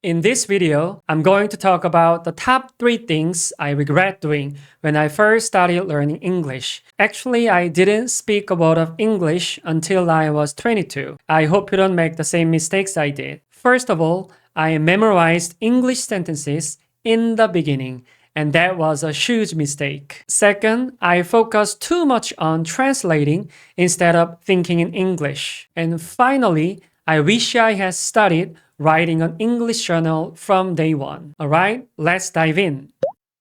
In this video, I'm going to talk about the top three things I regret doing when I first started learning English. Actually, I didn't speak a word of English until I was 22. I hope you don't make the same mistakes I did. First of all, I memorized English sentences in the beginning. And that was a huge mistake. Second, I focused too much on translating instead of thinking in English. And finally, I wish I had studied writing an English journal from day one. Alright, let's dive in.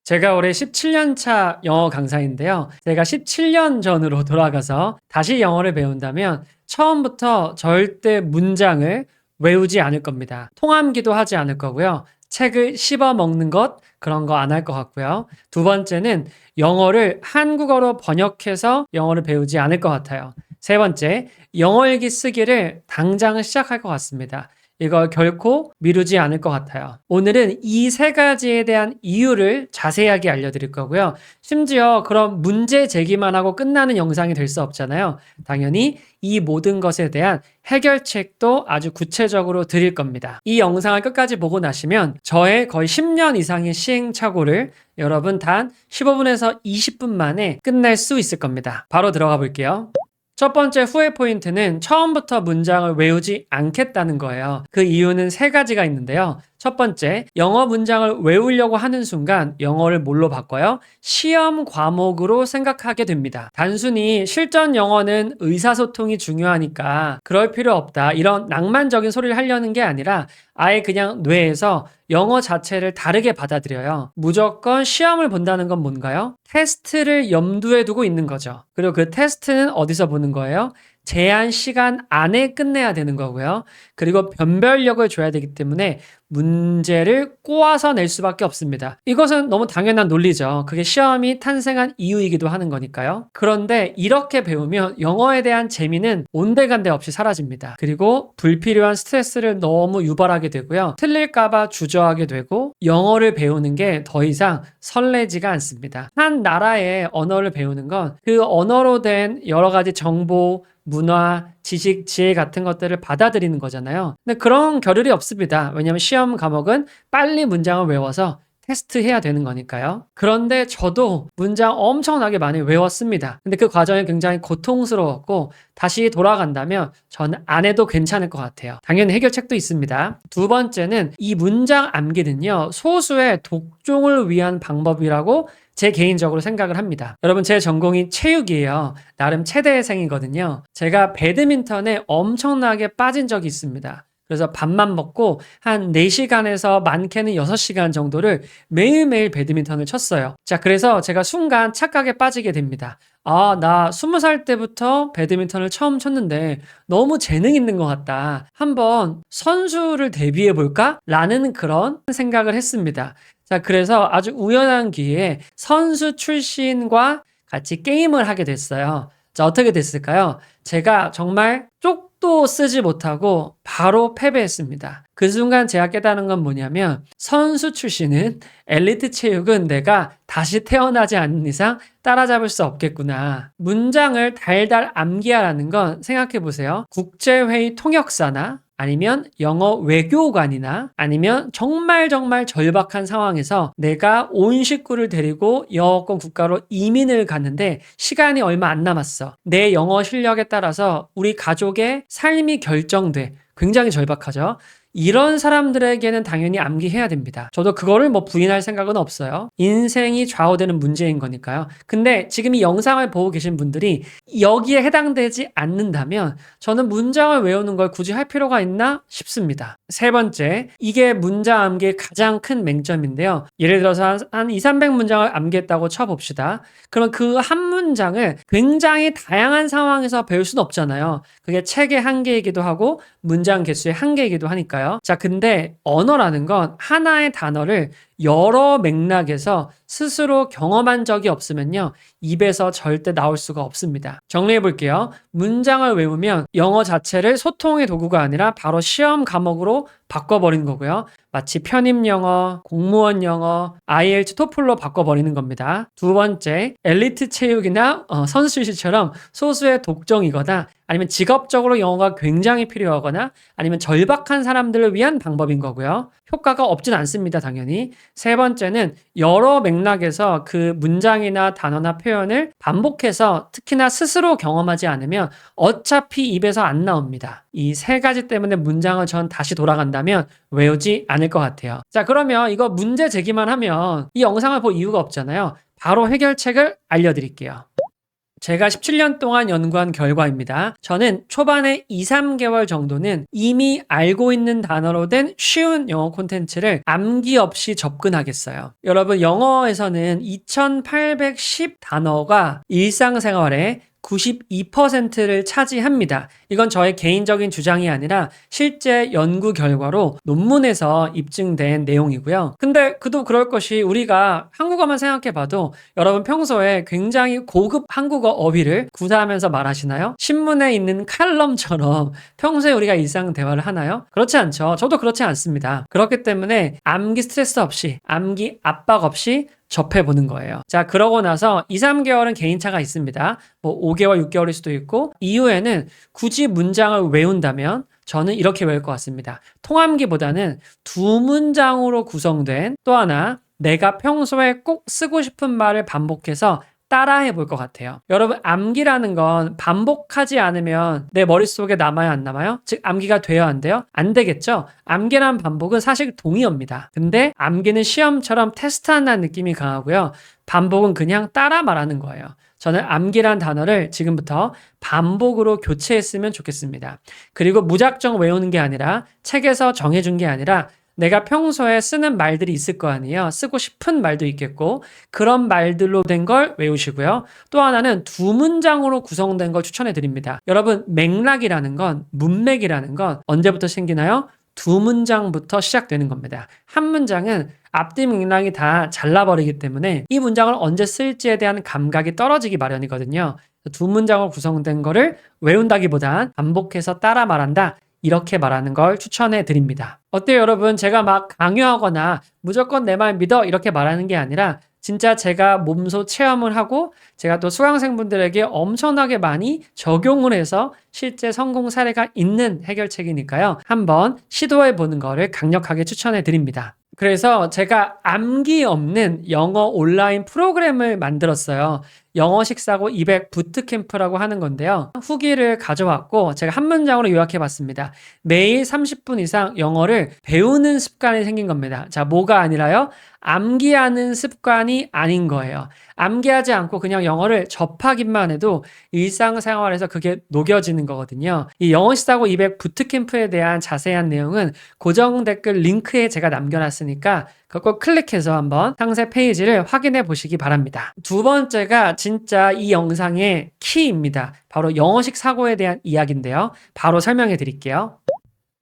제가 올해 17년차 영어 강사인데요. 제가 17년 전으로 돌아가서 다시 영어를 배운다면 처음부터 절대 문장을 외우지 않을 겁니다. 통함기도 하지 않을 거고요. 책을 씹어 먹는 것 그런 거 안 할 것 같고요. 두 번째는 영어를 한국어로 번역해서 영어를 배우지 않을 것 같아요. 세 번째, 영어 일기 쓰기를 당장 시작할 것 같습니다. 이걸 결코 미루지 않을 것 같아요. 오늘은 이 세 가지에 대한 이유를 자세하게 알려드릴 거고요. 심지어 그런 문제 제기만 하고 끝나는 영상이 될 수 없잖아요. 당연히 이 모든 것에 대한 해결책도 아주 구체적으로 드릴 겁니다. 이 영상을 끝까지 보고 나시면 저의 거의 10년 이상의 시행착오를 여러분 단 15분에서 20분 만에 끝낼 수 있을 겁니다. 바로 들어가 볼게요. 첫 번째 후회 포인트는 처음부터 문장을 외우지 않겠다는 거예요. 그 이유는 세 가지가 있는데요. 첫 번째, 영어 문장을 외우려고 하는 순간 영어를 뭘로 바꿔요? 시험 과목으로 생각하게 됩니다. 단순히 실전 영어는 의사소통이 중요하니까 그럴 필요 없다. 이런 낭만적인 소리를 하려는 게 아니라 아예 그냥 뇌에서 영어 자체를 다르게 받아들여요. 무조건 시험을 본다는 건 뭔가요? 테스트를 염두에 두고 있는 거죠. 그리고 그 테스트는 어디서 보는 거예요? 제한 시간 안에 끝내야 되는 거고요. 그리고 변별력을 줘야 되기 때문에 문제를 꼬아서 낼 수밖에 없습니다. 이것은 너무 당연한 논리죠. 그게 시험이 탄생한 이유이기도 하는 거니까요. 그런데 이렇게 배우면 영어에 대한 재미는 온데간데 없이 사라집니다. 그리고 불필요한 스트레스를 너무 유발하게 되고요. 틀릴까봐 주저하게 되고 영어를 배우는 게 더 이상 설레지가 않습니다. 한 나라의 언어를 배우는 건 그 언어로 된 여러 가지 정보, 문화, 지식, 지혜 같은 것들을 받아들이는 거잖아요. 근데 그런 겨를이 없습니다. 왜냐하면 시험 과목은 빨리 문장을 외워서 테스트 해야 되는 거니까요. 그런데 저도 문장 엄청나게 많이 외웠습니다. 근데 그 과정이 굉장히 고통스러웠고 다시 돌아간다면 저는 안 해도 괜찮을 것 같아요. 당연히 해결책도 있습니다. 두 번째는 이 문장 암기는요. 소수의 독종을 위한 방법이라고 제 개인적으로 생각을 합니다. 여러분, 제 전공이 체육이에요. 나름 체대생이거든요. 제가 배드민턴에 엄청나게 빠진 적이 있습니다. 그래서 밥만 먹고 한 4시간에서 많게는 6시간 정도를 매일매일 배드민턴을 쳤어요. 자, 그래서 제가 순간 착각에 빠지게 됩니다. 아, 나 20살 때부터 배드민턴을 처음 쳤는데 너무 재능 있는 것 같다. 한번 선수를 데뷔해 볼까? 라는 그런 생각을 했습니다. 자, 그래서 아주 우연한 기회에 선수 출신과 같이 게임을 하게 됐어요. 자, 어떻게 됐을까요? 제가 정말 쪽 도 쓰지 못하고 바로 패배했습니다. 그 순간 제가 깨달은 건 뭐냐면 선수 출신은 엘리트 체육은 내가 다시 태어나지 않는 이상 따라잡을 수 없겠구나. 문장을 달달 암기하라는 건 생각해 보세요. 국제회의 통역사나 아니면 영어 외교관이나 아니면 정말 정말 절박한 상황에서 내가 온 식구를 데리고 영어권 국가로 이민을 갔는데 시간이 얼마 안 남았어. 내 영어 실력에 따라서 우리 가족의 삶이 결정돼. 굉장히 절박하죠. 이런 사람들에게는 당연히 암기해야 됩니다. 저도 그거를 뭐 부인할 생각은 없어요. 인생이 좌우되는 문제인 거니까요. 근데 지금 이 영상을 보고 계신 분들이 여기에 해당되지 않는다면 저는 문장을 외우는 걸 굳이 할 필요가 있나 싶습니다. 세 번째, 이게 문장 암기의 가장 큰 맹점인데요. 예를 들어서 한, 한 2, 300문장을 암기했다고 쳐봅시다. 그러면 그 한 문장을 굉장히 다양한 상황에서 배울 수는 없잖아요. 그게 책의 한계이기도 하고 문장 개수의 한계이기도 하니까요. 자, 근데 언어라는 건 하나의 단어를 여러 맥락에서 스스로 경험한 적이 없으면요. 입에서 절대 나올 수가 없습니다. 정리해 볼게요. 문장을 외우면 영어 자체를 소통의 도구가 아니라 바로 시험 과목으로 바꿔버리는 거고요. 마치 편입 영어, 공무원 영어, IELTS, 토플로 바꿔버리는 겁니다. 두 번째, 엘리트 체육이나 어, 선수실처럼 소수의 독종이거나 아니면 직업적으로 영어가 굉장히 필요하거나 아니면 절박한 사람들을 위한 방법인 거고요. 효과가 없진 않습니다, 당연히. 세 번째는 여러 맥락에서 그 문장이나 단어나 표현을 반복해서 특히나 스스로 경험하지 않으면 어차피 입에서 안 나옵니다. 이 세 가지 때문에 문장을 전 다시 돌아간다면 외우지 않을 것 같아요. 자, 그러면 이거 문제 제기만 하면 이 영상을 볼 이유가 없잖아요. 바로 해결책을 알려드릴게요. 제가 17년 동안 연구한 결과입니다. 저는 초반에 2, 3개월 정도는 이미 알고 있는 단어로 된 쉬운 영어 콘텐츠를 암기 없이 접근하겠어요. 여러분, 영어에서는 2810 단어가 일상생활에 92%를 차지합니다. 이건 저의 개인적인 주장이 아니라 실제 연구 결과로 논문에서 입증된 내용이고요. 근데 그도 그럴 것이 우리가 한국어만 생각해 봐도 여러분 평소에 굉장히 고급 한국어 어휘를 구사하면서 말하시나요? 신문에 있는 칼럼처럼 평소에 우리가 일상 대화를 하나요? 그렇지 않죠. 저도 그렇지 않습니다. 그렇기 때문에 암기 스트레스 없이, 암기 압박 없이 접해보는 거예요. 자, 그러고 나서 2, 3개월은 개인차가 있습니다. 뭐 5개월, 6개월일 수도 있고, 이후에는 굳이 문장을 외운다면 저는 이렇게 외울 것 같습니다. 통암기보다는 두 문장으로 구성된 또 하나 내가 평소에 꼭 쓰고 싶은 말을 반복해서 따라해 볼 것 같아요. 여러분, 암기라는 건 반복하지 않으면 내 머릿속에 남아요, 안 남아요? 즉, 암기가 돼요, 안 돼요? 안 되겠죠? 암기란 반복은 사실 동의어입니다. 근데 암기는 시험처럼 테스트한다는 느낌이 강하고요. 반복은 그냥 따라 말하는 거예요. 저는 암기란 단어를 지금부터 반복으로 교체했으면 좋겠습니다. 그리고 무작정 외우는 게 아니라 책에서 정해준 게 아니라 내가 평소에 쓰는 말들이 있을 거 아니에요. 쓰고 싶은 말도 있겠고 그런 말들로 된 걸 외우시고요. 또 하나는 두 문장으로 구성된 걸 추천해 드립니다. 여러분 맥락이라는 건 문맥이라는 건 언제부터 생기나요? 두 문장부터 시작되는 겁니다. 한 문장은 앞뒤 맥락이 다 잘라버리기 때문에 이 문장을 언제 쓸지에 대한 감각이 떨어지기 마련이거든요. 두 문장으로 구성된 거를 외운다기보단 반복해서 따라 말한다. 이렇게 말하는 걸 추천해 드립니다. 어때요, 여러분? 제가 막 강요하거나 무조건 내 말 믿어 이렇게 말하는 게 아니라 진짜 제가 몸소 체험을 하고 제가 또 수강생분들에게 엄청나게 많이 적용을 해서 실제 성공 사례가 있는 해결책이니까요. 한번 시도해 보는 거를 강력하게 추천해 드립니다. 그래서 제가 암기 없는 영어 온라인 프로그램을 만들었어요. 영어 식 사고 200 부트캠프라고 하는 건데요. 후기를 가져왔고 제가 한 문장으로 요약해 봤습니다. 매일 30분 이상 영어를 배우는 습관이 생긴 겁니다. 자, 뭐가 아니라요? 암기하는 습관이 아닌 거예요. 암기하지 않고 그냥 영어를 접하기만 해도 일상생활에서 그게 녹여지는 거거든요. 이 영어 시사고 200 부트캠프에 대한 자세한 내용은 고정 댓글 링크에 제가 남겨놨으니 까 그거 클릭해서 한번 상세 페이지를 확인해 보시기 바랍니다. 두 번째가 진짜 이 영상의 키입니다. 바로 영어식 사고에 대한 이야기인데요. 바로 설명해 드릴게요.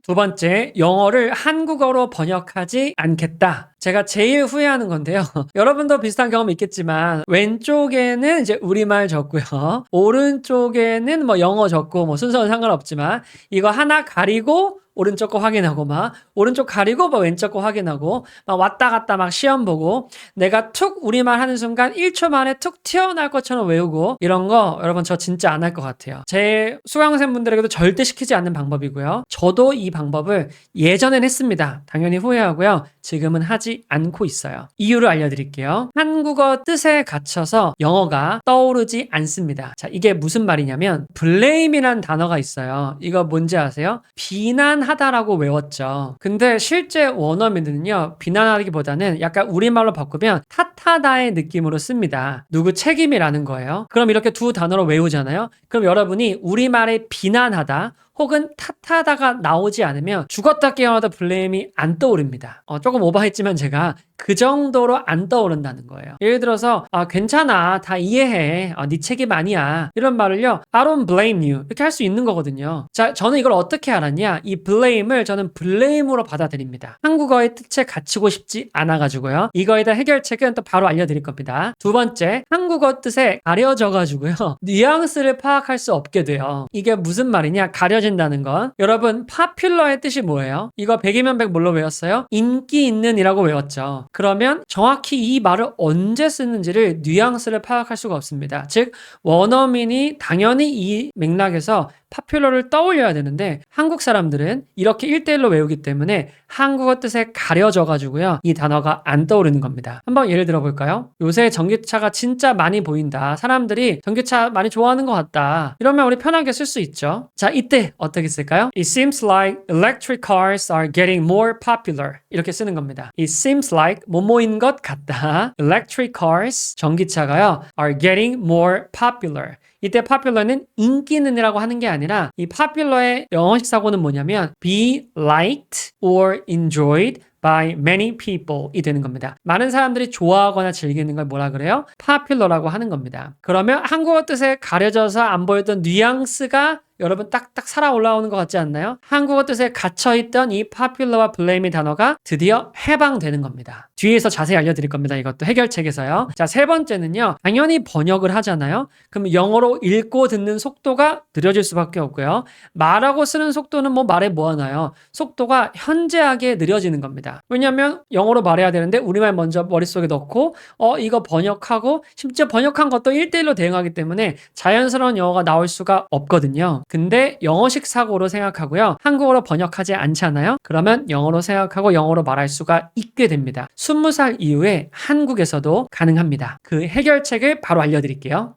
두 번째, 영어를 한국어로 번역하지 않겠다. 제가 제일 후회하는 건데요. 여러분도 비슷한 경험 있겠지만, 왼쪽에는 이제 우리말 적고요. 오른쪽에는 뭐 영어 적고, 뭐 순서는 상관없지만, 이거 하나 가리고, 오른쪽 거 확인하고 막 오른쪽 가리고 막 왼쪽 거 확인하고 막 왔다 갔다 막 시험 보고 내가 툭 우리말 하는 순간 1초 만에 툭 튀어나올 것처럼 외우고 이런 거 여러분 저 진짜 안 할 것 같아요. 제 수강생 분들에게도 절대 시키지 않는 방법이고요. 저도 이 방법을 예전엔 했습니다. 당연히 후회하고요. 지금은 하지 않고 있어요. 이유를 알려드릴게요. 한국어 뜻에 갇혀서 영어가 떠오르지 않습니다. 자, 이게 무슨 말이냐면 blame이란 단어가 있어요. 이거 뭔지 아세요? 비난 하다라고 외웠죠. 근데 실제 원어민은요, 비난하기보다는 약간 우리말로 바꾸면 탓하다의 느낌으로 씁니다. 누구 책임이라는 거예요. 그럼 이렇게 두 단어로 외우잖아요. 그럼 여러분이 우리말에 비난하다 혹은 탓하다가 나오지 않으면 죽었다 깨어나도 블레임이 안 떠오릅니다. 어, 조금 오버했지만 제가 그 정도로 안 떠오른다는 거예요. 예를 들어서 아, 괜찮아 다 이해해 아, 네 책임 아니야 이런 말을요 I don't blame you 이렇게 할 수 있는 거거든요. 자 저는 이걸 어떻게 알았냐 이 blame을 저는 blame으로 받아들입니다. 한국어의 뜻에 갇히고 싶지 않아가지고요. 이거에 대한 해결책은 또 바로 알려드릴 겁니다. 두 번째 한국어 뜻에 가려져가지고요 뉘앙스를 파악할 수 없게 돼요. 이게 무슨 말이냐 가려 진다는 건 여러분 popular의 뜻이 뭐예요? 이거 백이면 백 뭘로 외웠어요? 인기 있는이라고 외웠죠. 그러면 정확히 이 말을 언제 쓰는지를 뉘앙스를 파악할 수가 없습니다. 즉 원어민이 당연히 이 맥락에서 파퓰러를 떠올려야 되는데 한국 사람들은 이렇게 1대1로 외우기 때문에 한국어 뜻에 가려져 가지고요. 이 단어가 안 떠오르는 겁니다. 한번 예를 들어 볼까요? 요새 전기차가 진짜 많이 보인다. 사람들이 전기차 많이 좋아하는 것 같다. 이러면 우리 편하게 쓸 수 있죠. 자, 이때 어떻게 쓸까요? It seems like electric cars are getting more popular. 이렇게 쓰는 겁니다. It seems like 뭐뭐인 것 같다. Electric cars 전기차가요 are getting more popular. 이때 popular는 인기 있는이라고 하는 게 아니라 이 popular의 영어식 사고는 뭐냐면 be liked or enjoyed by many people 이 되는 겁니다. 많은 사람들이 좋아하거나 즐기는 걸 뭐라 그래요? popular라고 하는 겁니다. 그러면 한국어 뜻에 가려져서 안 보였던 뉘앙스가 여러분 딱딱 살아 올라오는 것 같지 않나요? 한국어 뜻에 갇혀있던 이 popular와 blame의 단어가 드디어 해방되는 겁니다. 뒤에서 자세히 알려드릴 겁니다. 이것도 해결책에서요. 자, 세 번째는요. 당연히 번역을 하잖아요. 그럼 영어로 읽고 듣는 속도가 느려질 수밖에 없고요. 말하고 쓰는 속도는 뭐 말에 뭐하나요? 속도가 현저하게 느려지는 겁니다. 왜냐하면 영어로 말해야 되는데 우리말 먼저 머릿속에 넣고 어 이거 번역하고 심지어 번역한 것도 1대1로 대응하기 때문에 자연스러운 영어가 나올 수가 없거든요. 근데 영어식 사고로 생각하고요. 한국어로 번역하지 않잖아요. 그러면 영어로 생각하고 영어로 말할 수가 있게 됩니다. 20살 이후에 한국에서도 가능합니다. 그 해결책을 바로 알려드릴게요.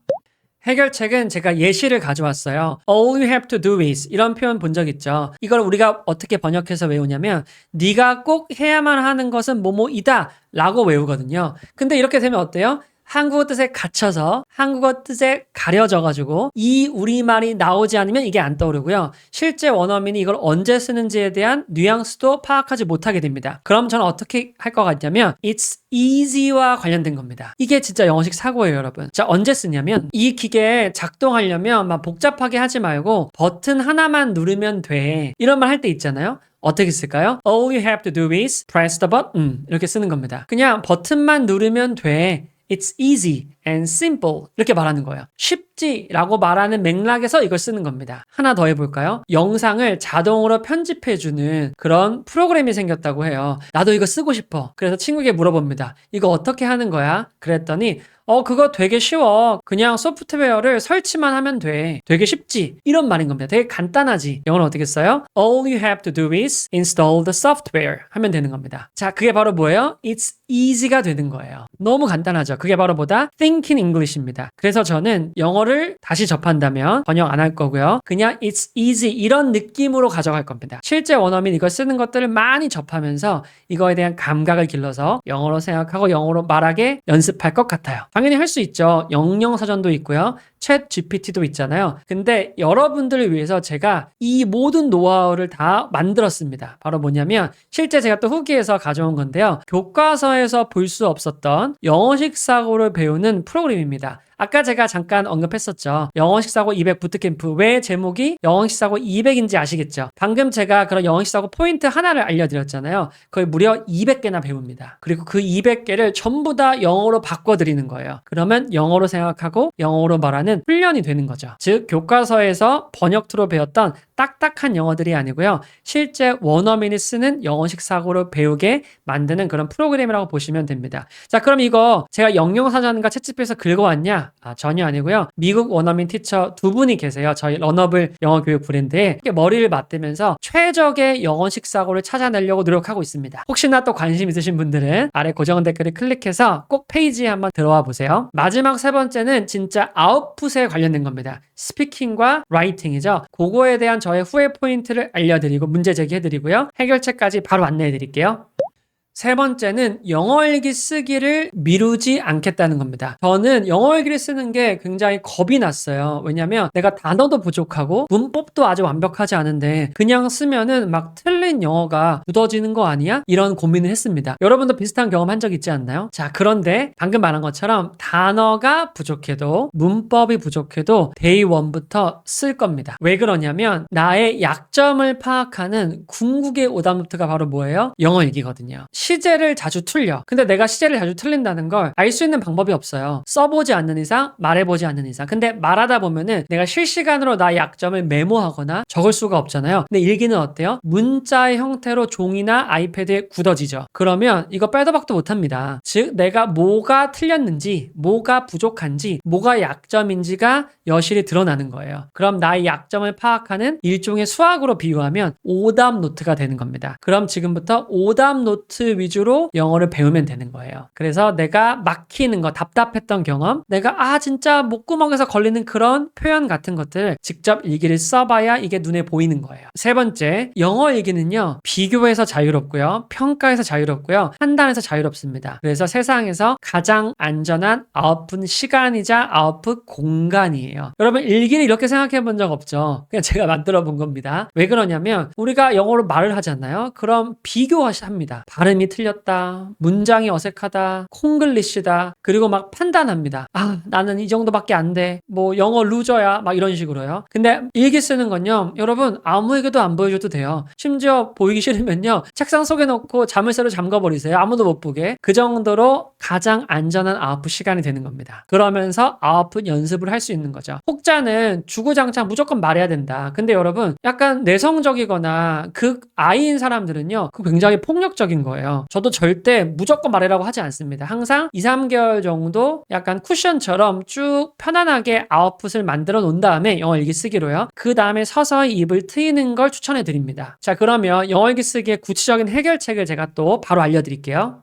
해결책은 제가 예시를 가져왔어요. All you have to do is 이런 표현 본 적 있죠. 이걸 우리가 어떻게 번역해서 외우냐면 네가 꼭 해야만 하는 것은 뭐뭐이다 라고 외우거든요. 근데 이렇게 되면 어때요? 한국어 뜻에 갇혀서 한국어 뜻에 가려져 가지고 이 우리말이 나오지 않으면 이게 안 떠오르고요. 실제 원어민이 이걸 언제 쓰는지에 대한 뉘앙스도 파악하지 못하게 됩니다. 그럼 저는 어떻게 할 것 같냐면 it's easy와 관련된 겁니다. 이게 진짜 영어식 사고예요, 여러분. 자, 언제 쓰냐면 이 기계 작동하려면 막 복잡하게 하지 말고 버튼 하나만 누르면 돼. 이런 말 할 때 있잖아요. 어떻게 쓸까요? All you have to do is press the button. 이렇게 쓰는 겁니다. 그냥 버튼만 누르면 돼. It's easy and simple. 이렇게 말하는 거예요. 쉽지라고 말하는 맥락에서 이걸 쓰는 겁니다. 하나 더 해볼까요? 영상을 자동으로 편집해주는 그런 프로그램이 생겼다고 해요. 나도 이거 쓰고 싶어. 그래서 친구에게 물어봅니다. 이거 어떻게 하는 거야? 그랬더니 어, 그거 되게 쉬워. 그냥 소프트웨어를 설치만 하면 돼. 되게 쉽지. 이런 말인 겁니다. 되게 간단하지. 영어는 어떻게 써요? All you have to do is install the software 하면 되는 겁니다. 자, 그게 바로 뭐예요? It's easy가 되는 거예요. 너무 간단하죠. 그게 바로 뭐다? Thinking English입니다. 그래서 저는 영어를 다시 접한다면 번역 안 할 거고요. 그냥 It's easy 이런 느낌으로 가져갈 겁니다. 실제 원어민 이걸 쓰는 것들을 많이 접하면서 이거에 대한 감각을 길러서 영어로 생각하고 영어로 말하게 연습할 것 같아요. 당연히 할 수 있죠. 영영사전도 있고요. 챗 GPT도 있잖아요. 근데 여러분들을 위해서 제가 이 모든 노하우를 다 만들었습니다. 바로 뭐냐면 실제 제가 또 후기에서 가져온 건데요. 교과서에서 볼 수 없었던 영어식 사고를 배우는 프로그램입니다. 아까 제가 잠깐 언급했었죠. 영어식 사고 200 부트캠프. 왜 제목이 영어식 사고 200인지 아시겠죠? 방금 제가 그런 영어식 사고 포인트 하나를 알려드렸잖아요. 거의 무려 200개나 배웁니다. 그리고 그 200개를 전부 다 영어로 바꿔드리는 거예요. 그러면 영어로 생각하고 영어로 말하는 훈련이 되는 거죠. 즉, 교과서에서 번역 투로 배웠던 딱딱한 영어들이 아니고요. 실제 원어민이 쓰는 영어식 사고를 배우게 만드는 그런 프로그램이라고 보시면 됩니다. 자, 그럼 이거 제가 영영사전과 채집해서 긁어왔냐? 아, 전혀 아니고요. 미국 원어민 티처 두 분이 계세요. 저희 런어블 영어 교육 브랜드에 머리를 맞대면서 최적의 영어식 사고를 찾아내려고 노력하고 있습니다. 혹시나 또 관심 있으신 분들은 아래 고정 댓글을 클릭해서 꼭 페이지에 한번 들어와 보세요. 마지막 세 번째는 진짜 아웃풋에 관련된 겁니다. 스피킹과 라이팅이죠. 그거에 대한 저의 후회 포인트를 알려드리고 문제 제기해드리고요. 해결책까지 바로 안내해드릴게요. 세 번째는 영어 일기 쓰기를 미루지 않겠다는 겁니다. 저는 영어 일기를 쓰는 게 굉장히 겁이 났어요. 왜냐면 내가 단어도 부족하고 문법도 아주 완벽하지 않은데 그냥 쓰면은 막 틀린 영어가 묻어지는 거 아니야? 이런 고민을 했습니다. 여러분도 비슷한 경험 한 적 있지 않나요? 자, 그런데 방금 말한 것처럼 단어가 부족해도 문법이 부족해도 데이 원부터 쓸 겁니다. 왜 그러냐면 나의 약점을 파악하는 궁극의 오답노트가 바로 뭐예요? 영어 일기거든요. 시제를 자주 틀려. 근데 내가 시제를 자주 틀린다는 걸 알 수 있는 방법이 없어요. 써보지 않는 이상, 말해보지 않는 이상. 근데 말하다 보면은 내가 실시간으로 나의 약점을 메모하거나 적을 수가 없잖아요. 근데 일기는 어때요? 문자의 형태로 종이나 아이패드에 굳어지죠. 그러면 이거 빼도 박도 못합니다. 즉, 내가 뭐가 틀렸는지, 뭐가 부족한지, 뭐가 약점인지가 여실히 드러나는 거예요. 그럼 나의 약점을 파악하는 일종의 수학으로 비유하면 오답 노트가 되는 겁니다. 그럼 지금부터 오답 노트 위주로 영어를 배우면 되는 거예요. 그래서 내가 막히는 거, 답답했던 경험, 내가 아 진짜 목구멍에서 걸리는 그런 표현 같은 것들 직접 일기를 써봐야 이게 눈에 보이는 거예요. 세 번째, 영어 일기는요 비교에서 자유롭고요, 평가에서 자유롭고요, 판단에서 자유롭습니다. 그래서 세상에서 가장 안전한 아웃풋 시간이자 아웃풋 공간이에요. 여러분 일기를 이렇게 생각해 본 적 없죠? 그냥 제가 만들어 본 겁니다. 왜 그러냐면 우리가 영어로 말을 하잖아요. 그럼 비교합니다. 발음이 틀렸다, 문장이 어색하다, 콩글리시다, 그리고 막 판단합니다. 아 나는 이 정도밖에 안 돼. 뭐 영어 루저야, 막 이런 식으로요. 근데 일기 쓰는 건요, 여러분 아무에게도 안 보여줘도 돼요. 심지어 보이기 싫으면요, 책상 속에 놓고 자물쇠로 잠가버리세요. 아무도 못 보게. 그 정도로 가장 안전한 아웃풋 시간이 되는 겁니다. 그러면서 아웃풋 연습을 할 수 있는 거죠. 혹자는 주구장창 무조건 말해야 된다. 근데 여러분, 약간 내성적이거나 극 아이인 사람들은요, 그 굉장히 폭력적인 거예요. 저도 절대 무조건 말해라고 하지 않습니다. 항상 2, 3개월 정도 약간 쿠션처럼 쭉 편안하게 아웃풋을 만들어 놓은 다음에 영어 일기 쓰기로요. 그 다음에 서서히 입을 트이는 걸 추천해 드립니다. 자, 그러면 영어 일기 쓰기의 구체적인 해결책을 제가 또 바로 알려드릴게요.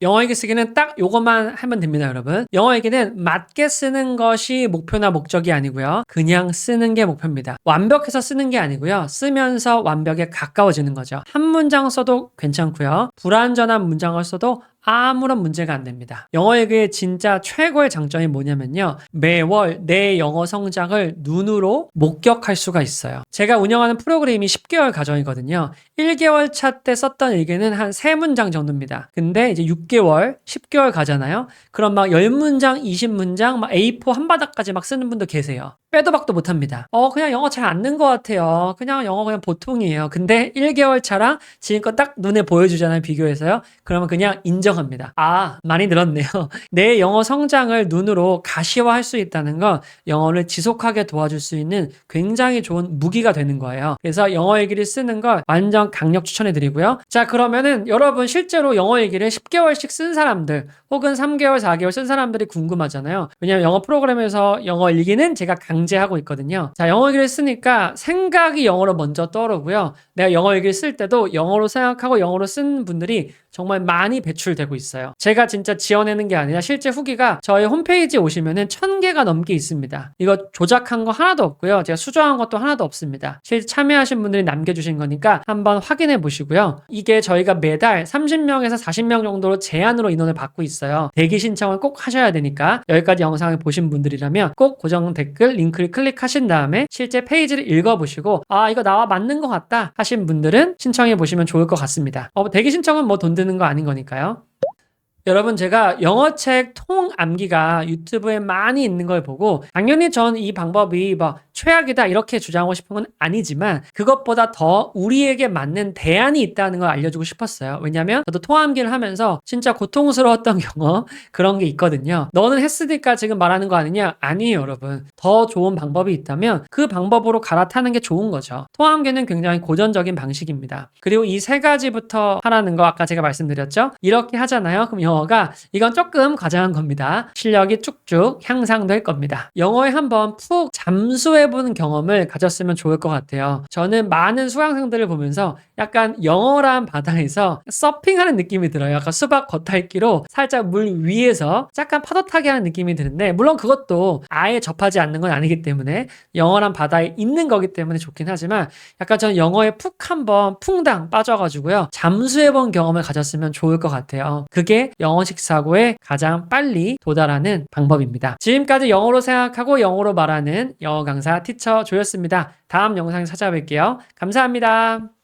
영어 일기 쓰기는 딱 요것만 하면 됩니다, 여러분. 영어 일기는 맞게 쓰는 것이 목표나 목적이 아니고요. 그냥 쓰는 게 목표입니다. 완벽해서 쓰는 게 아니고요. 쓰면서 완벽에 가까워지는 거죠. 한 문장 써도 괜찮고요. 불완전한 문장을 써도 아무런 문제가 안 됩니다. 영어 일기의 진짜 최고의 장점이 뭐냐면요. 매월 내 영어 성장을 눈으로 목격할 수가 있어요. 제가 운영하는 프로그램이 10개월 과정이거든요. 1개월 차 때 썼던 일기는 한 3문장 정도입니다. 근데 이제 6개월, 10개월 가잖아요. 그럼 막 10문장, 20문장, 막 A4 한 바닥까지 막 쓰는 분도 계세요. 빼도 박도 못합니다. 어, 그냥 영어 잘 안 는 것 같아요. 그냥 영어 그냥 보통이에요. 근데 1개월 차랑 지금껏 딱 눈에 보여주잖아요. 비교해서요. 그러면 그냥 인정합니다. 아, 많이 늘었네요. 내 영어 성장을 눈으로 가시화할 수 있다는 건 영어를 지속하게 도와줄 수 있는 굉장히 좋은 무기가 되는 거예요. 그래서 영어 일기를 쓰는 걸 완전 강력 추천해 드리고요. 자, 그러면은 여러분 실제로 영어 일기를 10개월씩 쓴 사람들 혹은 3개월, 4개월 쓴 사람들이 궁금하잖아요. 왜냐면 영어 프로그램에서 영어 일기는 제가 강 제하고 있거든요. 자, 영어 일기를 쓰니까 생각이 영어로 먼저 떠오르고요. 내가 영어 일기를 쓸 때도 영어로 생각하고 영어로 쓴 분들이 정말 많이 배출되고 있어요. 제가 진짜 지어내는 게 아니라 실제 후기가 저희 홈페이지에 오시면은 천 개가 넘게 있습니다. 이거 조작한 거 하나도 없고요. 제가 수정한 것도 하나도 없습니다. 실제 참여하신 분들이 남겨주신 거니까 한번 확인해 보시고요. 이게 저희가 매달 30명에서 40명 정도로 제한으로 인원을 받고 있어요. 대기 신청을 꼭 하셔야 되니까 여기까지 영상을 보신 분들이라면 꼭 고정 댓글 링크 를 클릭하신 다음에 실제 페이지를 읽어보시고 아 이거 나와 맞는 것 같다 하신 분들은 신청해 보시면 좋을 것 같습니다. 어, 대기 신청은 뭐 돈 드는 거 아닌 거니까요. 여러분 제가 영어책 통 암기가 유튜브에 많이 있는 걸 보고 당연히 전 이 방법이 뭐 최악이다 이렇게 주장하고 싶은 건 아니지만 그것보다 더 우리에게 맞는 대안이 있다는 걸 알려주고 싶었어요. 왜냐면 저도 통암기를 하면서 진짜 고통스러웠던 경험 그런 게 있거든요. 너는 했으니까 지금 말하는 거 아니냐? 아니에요 여러분. 더 좋은 방법이 있다면 그 방법으로 갈아타는 게 좋은 거죠. 통암기는 굉장히 고전적인 방식입니다. 그리고 이 세 가지부터 하라는 거 아까 제가 말씀드렸죠? 이렇게 하잖아요. 그럼 영어 가 이건 조금 과장한 겁니다. 실력이 쭉쭉 향상될 겁니다. 영어에 한번 푹 잠수해보는 경험을 가졌으면 좋을 것 같아요. 저는 많은 수강생들을 보면서 약간 영원한 바다에서 서핑하는 느낌이 들어요. 약간 수박 겉핥기로 살짝 물 위에서 약간 파도 타기 하는 느낌이 드는데 물론 그것도 아예 접하지 않는 건 아니기 때문에 영원한 바다에 있는 거기 때문에 좋긴 하지만 약간 저는 영어에 푹 한번 풍당 빠져가지고요. 잠수해본 경험을 가졌으면 좋을 것 같아요. 그게 영어식 사고에 가장 빨리 도달하는 방법입니다. 지금까지 영어로 생각하고 영어로 말하는 영어 강사 티처 조였습니다. 다음 영상에서 찾아뵐게요. 감사합니다.